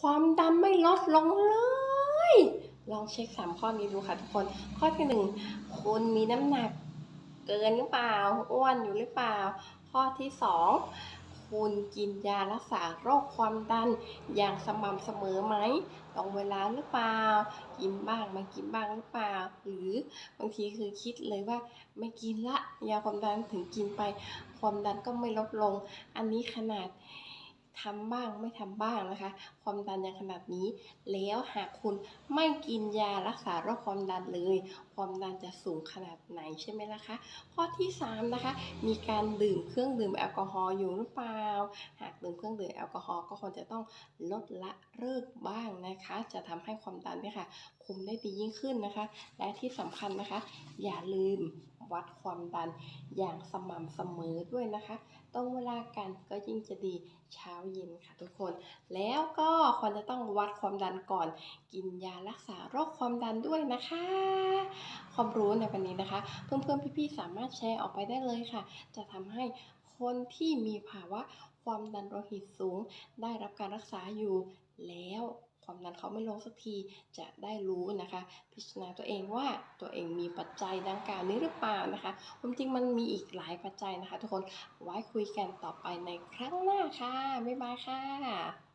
ความดันไม่ลดลงเลย ลองเช็คสามข้อนี้ดูค่ะทุกคน ข้อที่หนึ่งคุณมีน้ำหนักเกินหรือเปล่า อ้วนอยู่หรือเปล่า ข้อที่สองคุณกินยารักษาโรคความดันอย่างสม่ำเสมอไหมตรงเวลาหรือเปล่า กินบ้างไม่กินบ้างหรือเปล่า หรือบางทีคือคิดเลยว่าไม่กินละ ยาความดันถึงกินไป ความดันก็ไม่ลดลง อันนี้ขนาด ทำบ้างไม่ทำบ้างนะคะ ความดันยังขนาดนี้ แล้วหากคุณไม่กินยารักษาโรคความดันเลย ความดันจะสูงขนาดไหนใช่ไหมล่ะคะ ข้อที่3นะคะ มีการดื่มเครื่องดื่มแอลกอฮอล์อยู่หรือเปล่า หากดื่มเครื่องดื่มแอลกอฮอล์ก็ควรจะต้องลดละเลิกบ้างนะคะ จะทำให้ความดันเนี่ยค่ะ คุมได้ดียิ่งขึ้นนะคะ และที่สำคัญนะคะ อย่าลืม วัดความดันอย่างสม่ำเสมอด้วยนะคะ ตรงเวลากันก็ยิ่งจะดีเช้าเย็นค่ะทุกคน แล้วก็ควรจะต้องวัดความดันก่อน กินยารักษาโรคความดันด้วยนะคะ ความรู้ในวันนี้นะคะ เพื่อนๆพี่ๆสามารถแชร์ออกไปได้เลยค่ะ จะทำให้คนที่มีภาวะความดันโลหิตสูง ได้รับการรักษาอยู่แล้ว ความดันเขาไม่ลงสักทีจะได้รู้นะคะ พิจารณาตัวเองว่าตัวเองมีปัจจัยดังกล่าวนี้หรือเปล่านะคะความจริงมันมีอีกหลายปัจจัยนะคะ ทุกคนไว้คุยกันต่อไปในครั้งหน้าค่ะบ๊ายบายค่ะ